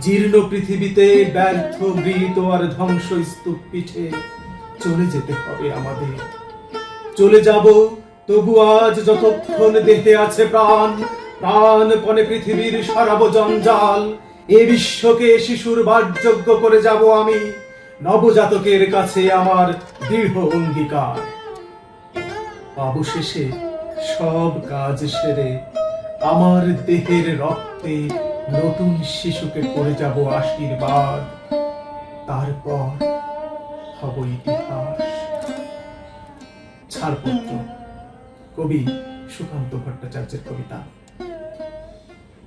জীর্ণ পৃথিবীতে ব্যর্থ মৃত আর ধ্বংস স্তূপ পিঠে চলে যেতে হবে আমাদের। চলে যাব, তবু আজ যতক্ষণ দেহে আছে প্রাণ প্রাণপণে পৃথিবীর সরাব জঞ্জাল। এ বিশ্বকে শিশুর বাসযোগ্য করে যাব আমি, নবজাতকের কাছে আমার দৃঢ় অঙ্গীকার। অবশেষে সব কাজ সেরে আমার দেহের রক্তে নতুন শিশুকে করে যাব আশীর্বাদ। তারপর হব ইতিহাস। ছাড়পত্র। কবি সুকান্ত ভট্টাচার্যের কবিতা।